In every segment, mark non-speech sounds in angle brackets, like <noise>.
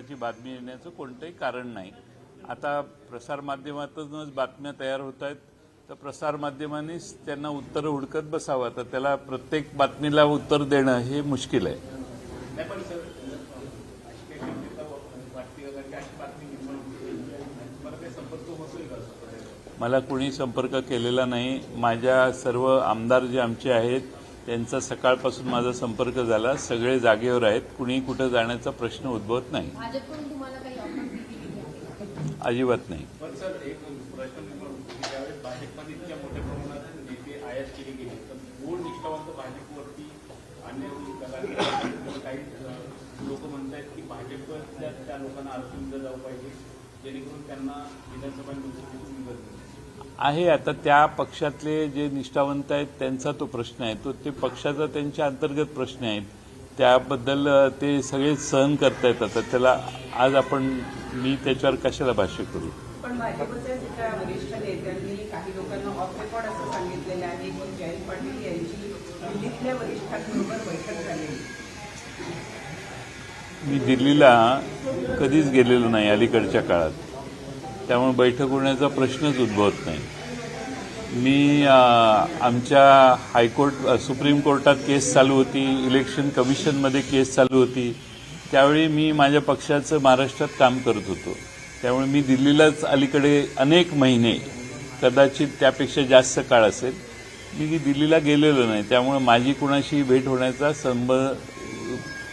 ची बातमी येण्याचं कोणतंही कारण नाही. आता प्रसारमाध्यमातूनच बातम्या तयार होत आहेत. तर प्रसारमाध्यमांनीच त्यांना उत्तरं हुडकत बसावं. तर त्याला प्रत्येक बातमीला उत्तर देणं हे मुश्किल आहे. मला कुणी संपर्क केलेला नाही. माझ्या सर्व आमदार जे आमचे आहेत त्यांचा सकाळपासून माझा संपर्क झाला. सगळे जागेवर आहेत. कुणी कुठं जाण्याचा प्रश्न उद्भवत नाही. भाजपकडून तुम्हाला काही ऑफर दिली आहे अजिबात नाही. भाजपच्या त्या लोकांना आरक्षण दिलं जाऊ पाहिजे जेणेकरून त्यांना विधानसभा निवडणुकीतून आहे आता त्या पक्षातले जे निष्ठावंत आहेत त्यांचा तो प्रश्न आहे. तो ते पक्षाचा त्यांच्या अंतर्गत प्रश्न आहेत त्याबद्दल ते सगळे सहन करतायत आता. त्याला आज आपण मी त्याच्यावर कशाला भाष्य करू? पण भाजपच्या एका वरिष्ठ नेत्यांनी काही लोकांना ऑफ रेकॉर्ड असं सांगितलेलं आहे. की जयंत पाटील यांची दिल्लीतल्या वरिष्ठांबरोबर बैठक झालेली मी दिल्लीला कधीच गेलेलो नाही अलीकडच्या काळात. त्यामुळे बैठक होण्याचा प्रश्नच उद्भवत नाही. मी आमच्या हायकोर्ट सुप्रीम कोर्टात केस चालू होती इलेक्शन कमिशनमध्ये केस चालू होती. त्यावेळी मी माझ्या पक्षाचं महाराष्ट्रात काम करत होतो. त्यामुळे मी दिल्लीलाच अलीकडे अनेक महिने कदाचित त्यापेक्षा जास्त काळ असेल मी दिल्लीला गेलेलो नाही. त्यामुळे माझी कुणाशी भेट होण्याचा संब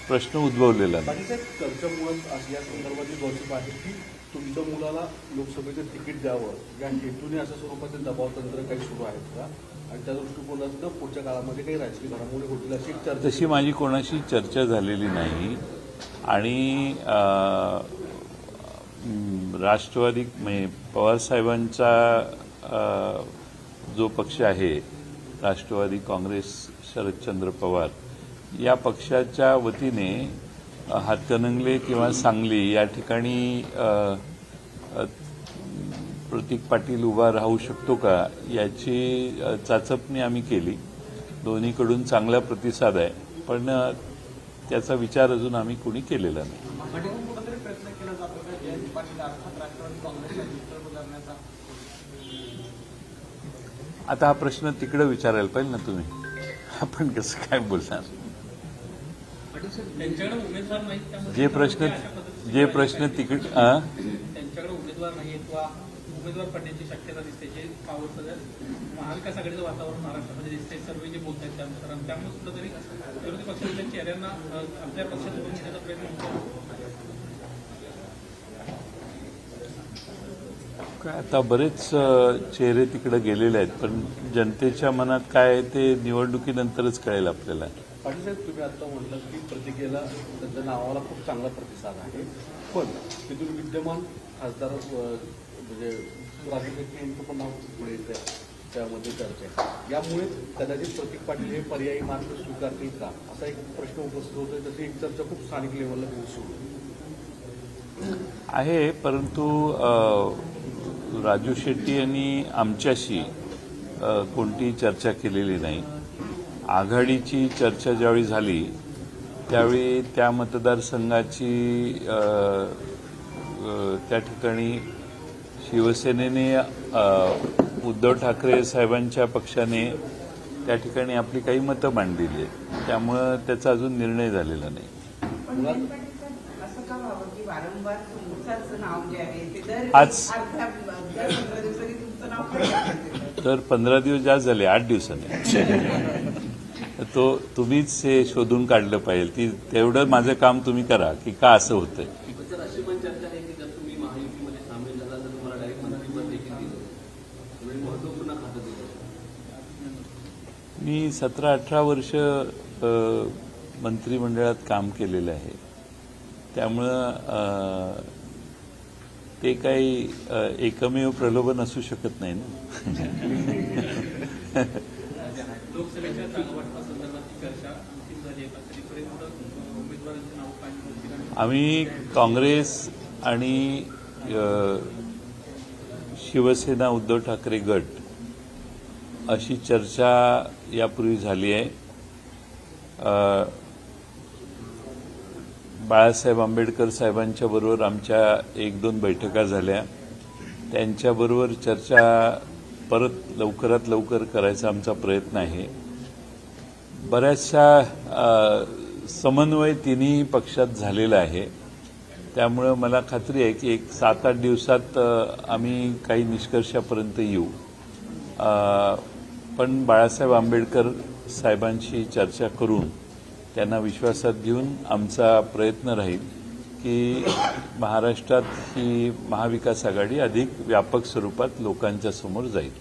प्रश्न उद्भवलेला नाही. तुमच्या मुलाला लोकसभेचं तिकीट द्यावं. या हेतूने अशा स्वरूपाचे दबाव तंत्र काही सुरू आहेत का? आणि त्या दृष्टिकोनातनं पुढच्या काळामध्ये काही राजकीय घडामोडी होतील अशी चर्चा तशी माझी कोणाशी चर्चा झालेली नाही. आणि राष्ट्रवादी म्हणजे पवारसाहेबांचा जो पक्ष आहे राष्ट्रवादी काँग्रेस शरदचंद्र पवार या पक्षाच्या वतीने हातकणंगले किंवा सांगली या ठिकाणी प्रतीक पाटील उभा राहू शकतो का याची चाचपणी आम्ही केली. दोन्हीकडून चांगला प्रतिसाद आहे. पण त्याचा विचार अजून आम्ही कुणी केलेला नाही. करण्याचा आता हा प्रश्न तिकडे विचारायला पाहिजे ना तुम्ही. आपण कसं काय बोलणार? जे प्रश्न जे प्रश्न तिकड अ? त्यांच्याकडे उमेदवार नाही उमेदवार पडण्याची शक्यता दिसते जे पावर सगळं महाविकास आघाडीचं वातावरण महाराष्ट्रामध्ये दिसते सर्व जे बोलत आहेत त्यानुसार. त्यामुळे कुठेतरी विरोधी पक्षाच्या चेहऱ्यांना आपल्या पक्षात उभं घेण्याचा प्रयत्न होतो. काय आता बरेच चेहरे तिकडे गेलेले आहेत पण जनतेच्या मनात काय आहे ते निवडणुकीनंतरच कळेल आपल्याला. पाटीलसाहेब तुम्ही आता म्हटलं की प्रतिकेला त्यांच्या नावाला खूप चांगला प्रतिसाद आहे. पण तिथून विद्यमान खासदार म्हणजे राजकीय यांचं पण नाव पुढे येत आहे त्यामध्ये चर्चा आहे. यामुळे कदाचित प्रतीक पाटील हे पर्यायी मार्ग स्वीकारतील का? असा एक प्रश्न उपस्थित होतोय. तशी एक चर्चा खूप स्थानिक लेवलला सुरू आहे. परंतु राजू शेट्टी यांनी आमच्याशी कोणतीही चर्चा केलेली नाही. आघाडीची चर्चा ज्यावेळी झाली त्यावेळी त्या मतदारसंघाची त्या ठिकाणी शिवसेनेने उद्धव ठाकरे साहेबांच्या पक्षाने त्या ठिकाणी आपली काही मतं मांडलेली आहेत त्यामुळं त्याचा अजून निर्णय झालेला नाही. आज- तर पंधरा दिवस जास्त झाले आठ दिवसांनी. तो तुम्हीच हे शोधून काढलं पाहिजे की तेवढं माझं काम तुम्ही करा की का असं होतंय. मी सतरा अठरा वर्ष मंत्रिमंडळात काम केलेलं आहे. त्यामुळं ते काही एकमेव प्रलोभन असू शकत नाही ना <laughs> लोकसभेच्या जागा वाटपासंदर्भातली चर्चा अंतिम झाली आहे का तरीपर्यंत अ, उमेदवारांची नावं काय आम्ही काँग्रेस आणि शिवसेना उद्धव ठाकरे गट अशी चर्चा यापूर्वी झाली आहे. बाळासाहेब आंबेडकर साहेबांच्या बरोबर आमच्या एक दोन बैठका झाल्या. त्यांच्याबरोबर चर्चा परत लवकरात लवकर करायचा आमचा प्रयत्न आहे. बऱ्याचशा समन्वय तिन्ही पक्षात झालेला आहे. त्यामुळं मला खात्री आहे की एक सात आठ दिवसात आम्ही काही निष्कर्षापर्यंत येऊ. पण बाळासाहेब आंबेडकर साहेबांशी चर्चा करून त्यांना विश्वासात घेऊन आमचा प्रयत्न राहील. की महाराष्ट्रात ही महाविकास आघाडी अधिक व्यापक स्वरूपात लोकांच्या समोर जाईल.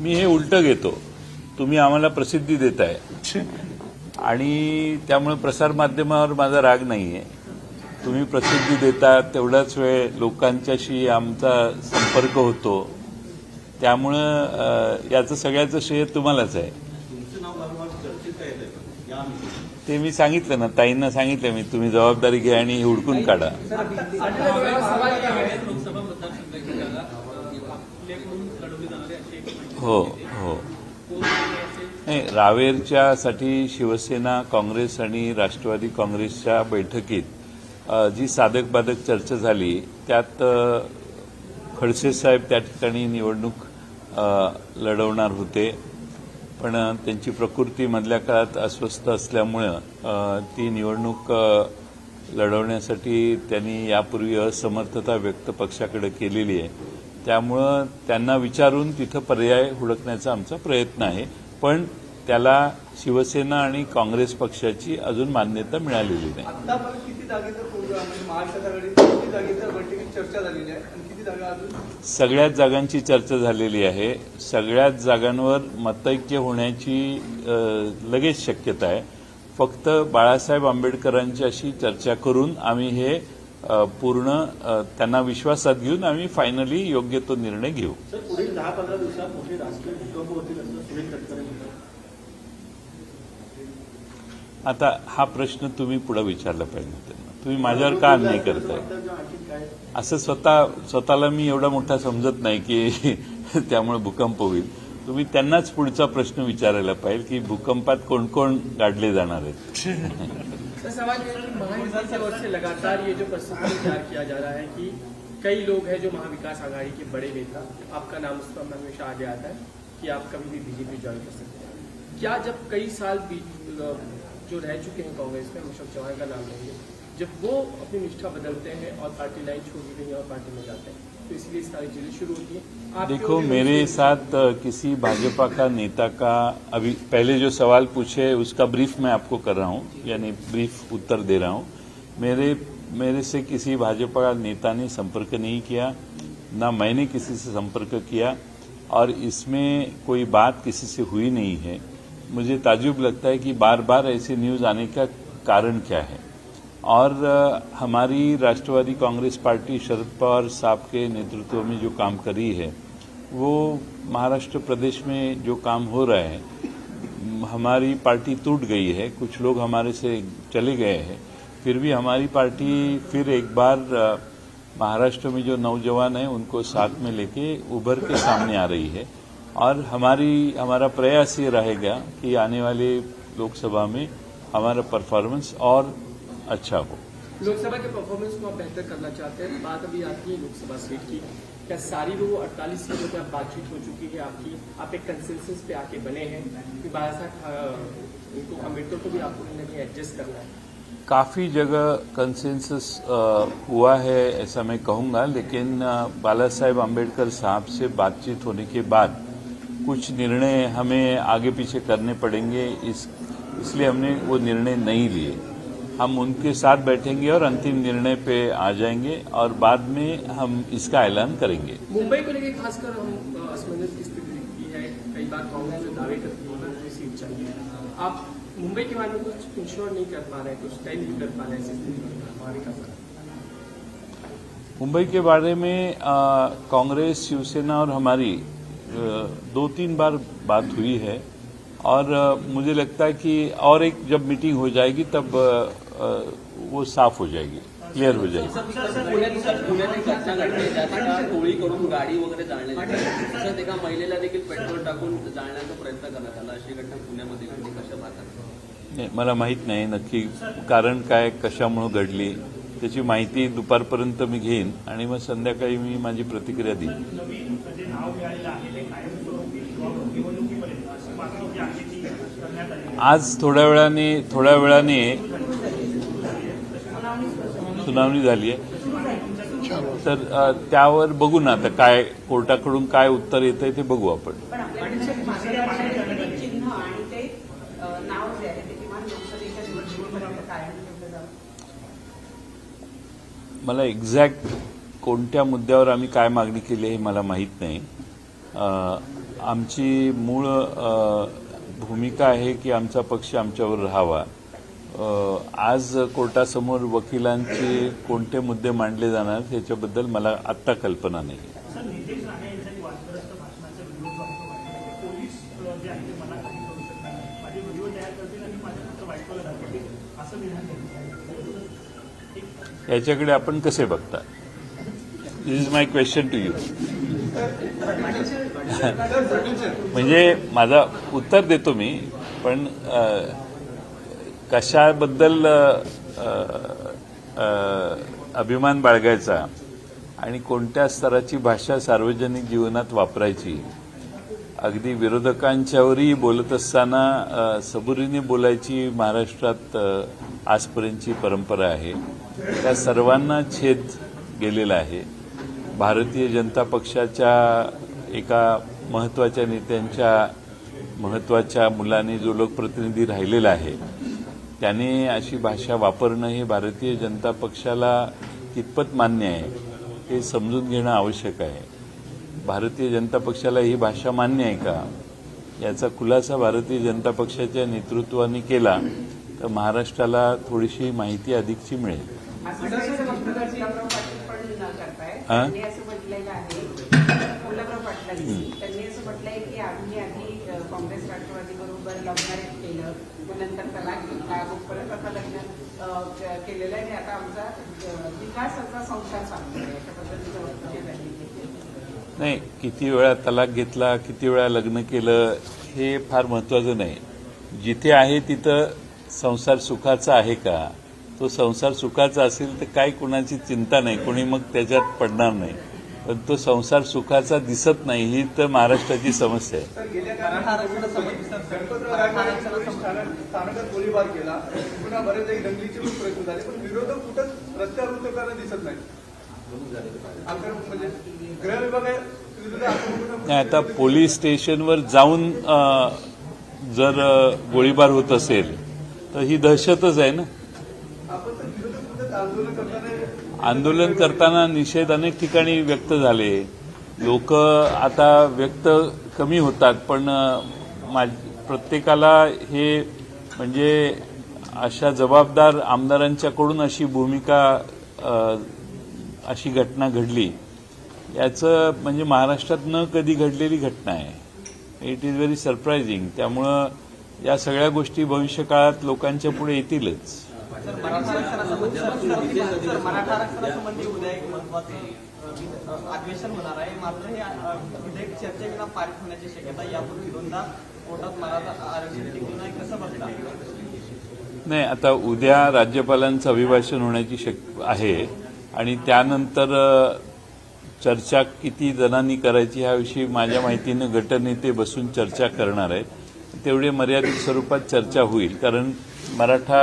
मी हे उलट घेतो. तुम्ही आम्हाला प्रसिद्धी देताय. आणि त्यामुळे प्रसारमाध्यमावर माझा राग नाही आहे तुम्ही प्रसिद्धी देता तेवढाच वेळ लोकांच्याशी आमचा संपर्क होतो त्यामुळं याचं सगळ्याचं श्रेय तुम्हालाच आहे ते मी सांगितलं ना ताईंना सांगितलं मी तुम्ही जबाबदारी घ्या आणि हे हुडकून काढा हो. हो नाही रावेरच्यासाठी शिवसेना काँग्रेस आणि राष्ट्रवादी काँग्रेसच्या बैठकीत जी साधक बाधक चर्चा झाली त्यात खडसे साहेब त्या ठिकाणी निवडणूक लढवणार होते. पण त्यांची प्रकृती मधल्या काळात अस्वस्थ असल्यामुळं ती निवडणूक लढवण्यासाठी त्यांनी यापूर्वी असमर्थता व्यक्त पक्षाकडे केलेली आहे. त्यामुळं त्यांना विचारून तिथं पर्याय हुडकण्याचा आमचा प्रयत्न आहे. पण त्याला शिवसेना आणि काँग्रेस पक्षाची अजून मान्यता मिळालेली नाही. आतापर्यंत किती जागेचं प्रोग्राम म्हणजे महाराष्ट्रात आघाडीत किती जागेचं बैठकीत चर्चा झालेली आहे? आणि किती जागा अजून? सगळ्याच जागांची चर्चा झालेली आहे. सगळ्याच जागांवर मतैक्य होण्याची लगेच शक्यता आहे. फक्त बाळासाहेब आंबेडकरांच्याशी चर्चा करून आम्ही हे पूर्ण त्यांना विश्वासात घेऊन आम्ही फायनली योग्य तो निर्णय घेऊ. सर पुढील दहा पंधरा दिवसात मोठे राजकीय भूकंप होतील आता हा प्रश्न तुम्ही पुढे विचारला पाहिजे त्यांना तुम्ही माझ्यावर का अन्याय करताय? असं स्वतः स्वतःला मी एवढा मोठा समजत नाही की <laughs> त्यामुळे भूकंप होईल. तुम्ही त्यांनाच पुढचा प्रश्न विचारायला पाहिजे की भूकंपात कोण कोण गाडले जाणार आहेत? लगातार कई लोग हैं जो महाविकास आघाड़ी के बड़े नेता आपका नाम उस पर हमेशा आगे आता है कि आप कभी भी बीजेपी ज्वाइन कर सकते हैं। क्या जब कई साल जो रह चुके हैं कांग्रेस में अशोक चौहान का नाम लेंगे जब वो अपनी निष्ठा बदलते हैं और पार्टी लाइन छोड़ कहीं और पार्टी में जाते हैं तो इसलिए सारी चीज़ें शुरू होती है। देखो मेरे साथ किसी भाजपा का नेता का अभी पहले जो सवाल पूछे उसका ब्रीफ मैं आपको कर रहा हूँ यानी ब्रीफ उत्तर दे रहा हूँ। मेरे मेरे से किसी भाजपा का नेता ने संपर्क नहीं किया ना मैंने किसी से संपर्क किया और इसमें कोई बात किसी से हुई नहीं है। मुझे ताजुब लगता है कि बार बार ऐसी न्यूज़ आने का कारण क्या है। और हमारी राष्ट्रवादी कांग्रेस पार्टी शरद पवार साहब के नेतृत्व में जो काम करी है, वो महाराष्ट्र प्रदेश में जो काम हो रहा है हमारी पार्टी टूट गई है, कुछ लोग हमारे से चले गए हैं, फिर भी हमारी पार्टी फिर एक बार महाराष्ट्र में जो नौजवान हैं, उनको साथ में लेके उभर के सामने आ रही है। और हमारी हमारा प्रयास ये रहेगा कि आने वाले लोकसभा में हमारा परफॉर्मेंस और अच्छा हो। लोकसभा के परफॉर्मेंस को आप बेहतर करना चाहते हैं? बात अभी आती है लोकसभा सीट की। क्या सारी वो अड़तालीस सीटों पर बातचीत हो चुकी है आपकी? आप एक कंसेंसस पे आके बने हैं कि बाला साहब इनको अंबेडकर को भी आपको कहीं ना कहीं एडजस्ट करना है। काफ़ी जगह कंसेंसस हुआ है ऐसा मैं कहूँगा लेकिन बाला साहेब अंबेडकर साहब से बातचीत होने के बाद कुछ निर्णय हमें आगे पीछे करने पड़ेंगे इस इसलिए हमने वो निर्णय नहीं लिए। हम उनके साथ बैठेंगे और अंतिम निर्णय पे आ जाएँगे और बाद में हम इसका ऐलान करेंगे। मुंबई को लेकर खासकर हम असमंजस की स्थिति दिखती है। कई बार कांग्रेस जो दावे करती है सीट चाहिए। आप मुंबई के बारे में कुछ इंश्योर नहीं कर पा रहे कुछ तय नहीं कर पा रहे हमारे मुंबई के बारे में कांग्रेस शिवसेना और हमारी दो तीन बार बात हुई है और मुझे लगता है कि और एक जब मीटिंग हो जाएगी तब वो साफ़ हो जाएगी क्लिअर हो जाईल पुण्यात एक महिलेला देखील पेट्रोल टाकून जाळण्याचा प्रयत्न करण्यात आला. अशी घटना पुण्यामध्ये घडली. कशा पाहतात नाही, मला माहीत नाही नक्की कारण काय कशामुळं घडली. त्याची माहिती दुपारपर्यंत मी घेईन आणि मग संध्याकाळी मी माझी प्रतिक्रिया देईन. आज थोड्या वेळाने थोड्या वेळाने सुनावणी झाली आहे. तर त्यावर बघू ना आता काय कोर्टाकडून काय उत्तर येतंय ते बघू आपण पण आपल्याकडे मागणी चिन्ह आणि ते अ, नाव जे आहे ते किमान लोकसभेच्या निवडणुकीपर्यंत कायम ठेवलं जावं मला एक्झॅक्ट कोणत्या मुद्द्यावर आम्ही काय मागणी केली हे मला माहीत नाही. आमची मूळ भूमिका आहे की आमचा पक्ष आमच्यावर राहावा. आज कोर्टासमोर वकिलांचे कोणते मुद्दे मांडले जाणार याच्याबद्दल मला आत्ता कल्पना नाही याच्याकडे आपण कसे बघता? This is my question to you म्हणजे माझा उत्तर देतो मी पण कशाबद्दल अभिमान बाळगायचा आणि कोणत्या स्तराची भाषा सार्वजनिक जीवनात वापरायची अगदी विरोधकांच्यावरही बोलत असताना सबुरीने बोलायची महाराष्ट्रात आजपर्यंतची परंपरा आहे. त्या सर्वांना छेद गेलेला आहे. भारतीय जनता पक्षाच्या एका महत्त्वाच्या नेत्यांच्या महत्त्वाच्या मुलाने जो लोकप्रतिनिधी राहिलेला आहे त्याने अशी भाषा वापरणं हे भारतीय जनता पक्षाला कितपत मान्य आहे हे समजून घेणं आवश्यक आहे. भारतीय जनता पक्षाला ही भाषा मान्य आहे का? याचा खुलासा भारतीय जनता पक्षाच्या नेतृत्वाने केला तर महाराष्ट्राला थोडीशी माहिती अधिकची मिळेल. हा? केलेलं आहे. आता आमचा विकासाचा संसार चालू आहे. नाही किती वेळा तलाक घेतला किती वेळा लग्न केलं हे फार महत्वाचं नाही. जिथे आहे तिथं संसार सुखाचा आहे का? तो संसार सुखाचा असेल तर काय कुणाची चिंता नाही कोणी मग त्याच्यात पडणार नाही. पण तो संसार सुखाचा दिसत नाही ही तर महाराष्ट्राची समस्या आहे. नाही आता पोलीस स्टेशनवर जाऊन जर गोळीबार होत असेल तर ही दहशतच आहे ना. आंदोलन करताना निषेध अनेक ठिकाणी व्यक्त झाले. लोक आता व्यक्त कमी होतात पण मा- प्रत्येकाला हे म्हणजे अशा जबाबदार आमदारांच्याकडून अशी भूमिका अशी घटना घडली. याचं म्हणजे महाराष्ट्रात न कधी घडलेली घटना आहे. इट इज व्हेरी सरप्रायझिंग त्यामुळं या सगळ्या गोष्टी भविष्यकाळात लोकांच्या पुढे येतीलच. अधिवेशन होणार आहे. मात्र हे विधेयक चर्चेविना पारित होण्याची शक्यता यापूर्वी दोनदा कोर्टात मराठा आरक्षण टिकून आहे कसं बघता? नाही आता उद्या राज्यपालांचं अभिभाषण होण्याची शक आहे. आणि त्यानंतर चर्चा किती जणांनी करायची ह्याविषयी माझ्या माहितीनं गटनेते बसून चर्चा करणार आहेत. तेवढे मर्यादित स्वरूपात चर्चा होईल. कारण मराठा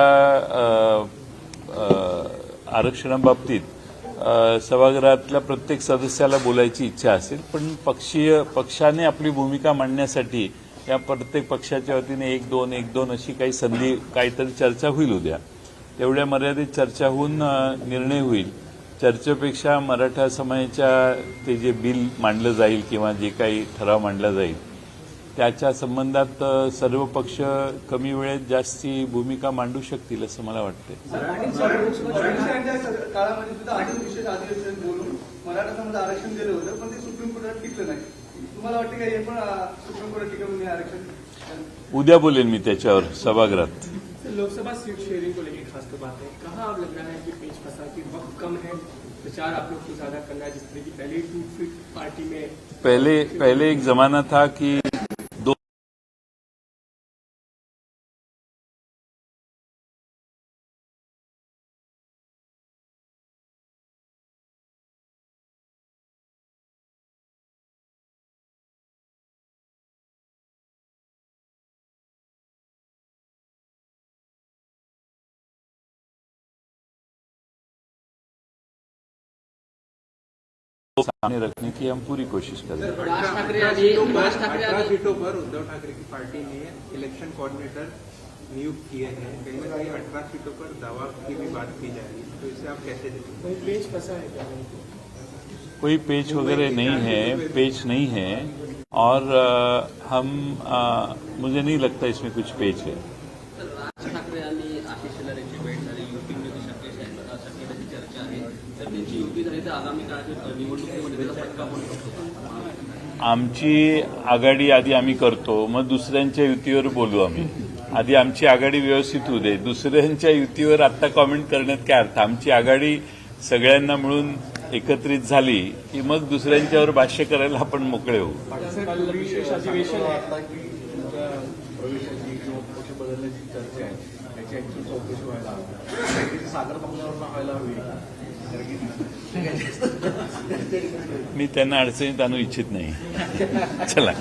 आरक्षणाबाबतीत सभागृहातल्या प्रत्येक सदस्याला बोलायची इच्छा असेल पण पक्षीय पक्षाने आपली भूमिका मांडण्यासाठी या प्रत्येक पक्षाच्या वतीने एक दोन एक दोन अशी काही संधी काहीतरी चर्चा होईल उद्या. तेवढ्या मर्यादित चर्चा होऊन निर्णय होईल. चर्चेपेक्षा मराठा समाजाच्या ते जे बिल मांडलं जाईल किंवा जे काही ठराव मांडला जाईल त्याच्या संबंधात सर्व पक्ष कमी वेळेत जास्ती भूमिका मांडू शकतील असं मला वाटतं उद्या बोलेन मी त्याच्यावर सभागृहात. लोकसभा सीट शेयरिंग को लेकर खास कर बात है। कहाँ आप लग रहा है कि पेच फंसा कि वक्त कम है? प्रचार आप लोग को ज़्यादा करना है जिस तरह की पहले टू फिट पार्टी में पहले पहले एक जमाना था कि सामने रखने की हम पूरी कोशिश कर रहे हैं। अठारह सीटों पर उद्धव ठाकरे की पार्टी ने इलेक्शन कोऑर्डिनेटर नियुक्त किए हैं। कहीं ना कहीं अठारह सीटों पर दावा की भी बात की जा रही है। तो इसे आप कैसे देखते वही फंसा है कोई पेच वगैरह नहीं है पेच नहीं है। और हम मुझे नहीं लगता इसमें कुछ पेच है। आमची आघाडी आधी आम्ही करतो मग दुसऱ्यांच्या युतीवर बोलू आम्ही. आधी आमची आघाडी व्यवस्थित होऊ दे. दुसऱ्यांच्या युतीवर आत्ता कॉमेंट करण्यात काय अर्थ? आमची आघाडी सगळ्यांना मिळून एकत्रित झाली की मग दुसऱ्यांच्यावर भाष्य करायला आपण मोकळे होऊ. व्हायला हवी. सागर मी त्यांना अडचणीत आणू इच्छित नाही. चला.